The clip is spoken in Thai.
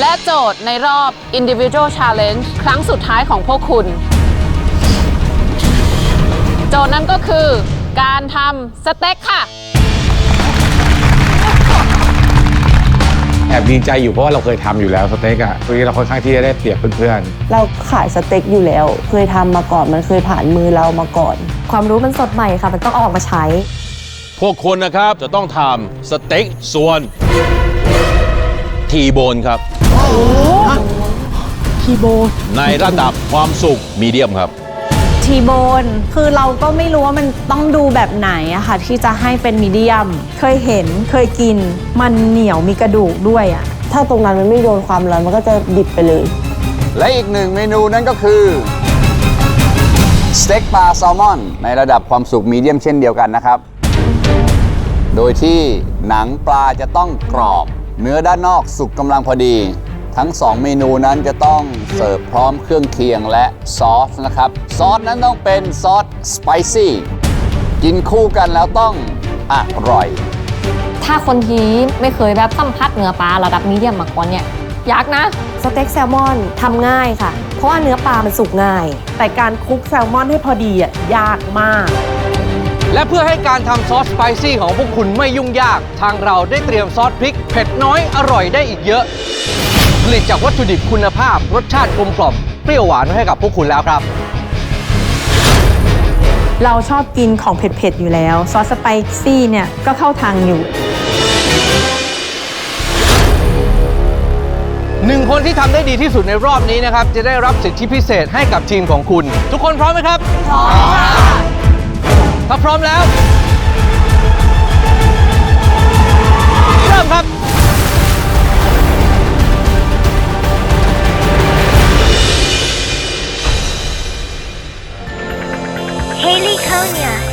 และโจทย์ในรอบ Individual Challenge ครั้งสุดท้ายของพวกคุณ โจทย์นั้นก็คือ การทำสเต็กค่ะ แอบดีใจอยู่เพราะว่าเราเคยทำอยู่แล้วสเต็กอะวันนี้เราค่อนข้างที่จะได้เปรียบเพื่อนเราขายสเต็กอยู่แล้ว เคยทำมาก่อนมันเคยผ่านมือเรามาก่อน ความรู้มันสดใหม่ค่ะ มันต้องเอาออกมาใช้ พวกคุณนะครับจะต้องทำสเต็กส่วน ทีโบนครับ ทีโบในระดับความสุกมีเดียมครับ ทีโบนคือเราก็ไม่รู้ว่ามันต้องดูแบบไหนอะค่ะ ที่จะให้เป็นมีเดียม เคยเห็นเคยกิน มันเหนียวมีกระดูกด้วยอะถ้าตรงนั้นมันไม่โดนความร้อนมันก็จะดิบไปเลย และอีกหนึ่งเมนูนั่นก็คือสเต็กปลาแซลมอน ในระดับความสุกมีเดียมเช่นเดียวกันนะครับ โดยที่หนังปลาจะต้องกรอบ เนื้อด้านนอกสุกกำลังพอดี ทั้ง 2 เมนูนั้นจะต้องเสิร์ฟพร้อมเครื่องเคียงและซอสนะครับ ซอสนั้นต้องเป็นซอสสไปซี่กินคู่กันแล้วต้องอร่อย ถ้าคนที่ไม่เคยแบบสัมผัสเนื้อปลาระดับมีเดียมมาก่อนเนี่ยยากนะ สเต็กแซลมอนทำง่ายค่ะ เพราะว่าเนื้อปลามันสุกง่าย แต่การคลุกแซลมอนให้พอดีอะยากมาก และเพื่อให้การทำซอสสไปซี่ของพวกคุณไม่ยุ่งยาก ทางเราได้เตรียมซอสพริก เผ็ดน้อยอร่อยได้อีกเยอะ ผลิตจากวัตถุดิบคุณภาพ รสชาติกลมกล่อมเปรี้ยวหวานไว้ให้กับพวกคุณแล้วครับ เราชอบกินของเผ็ดๆอยู่แล้ว ซอสสไปซี่เนี่ยก็เข้าทางอยู่หนึ่งคนที่ทำได้ดีที่สุดในรอบนี้นะครับ จะได้รับสิทธิพิเศษให้กับทีมของคุณ ทุกคนพร้อมไหมครับ พร้อมค่ะถ้า พร้อมแล้ว เริ่มครับ Haley Konya.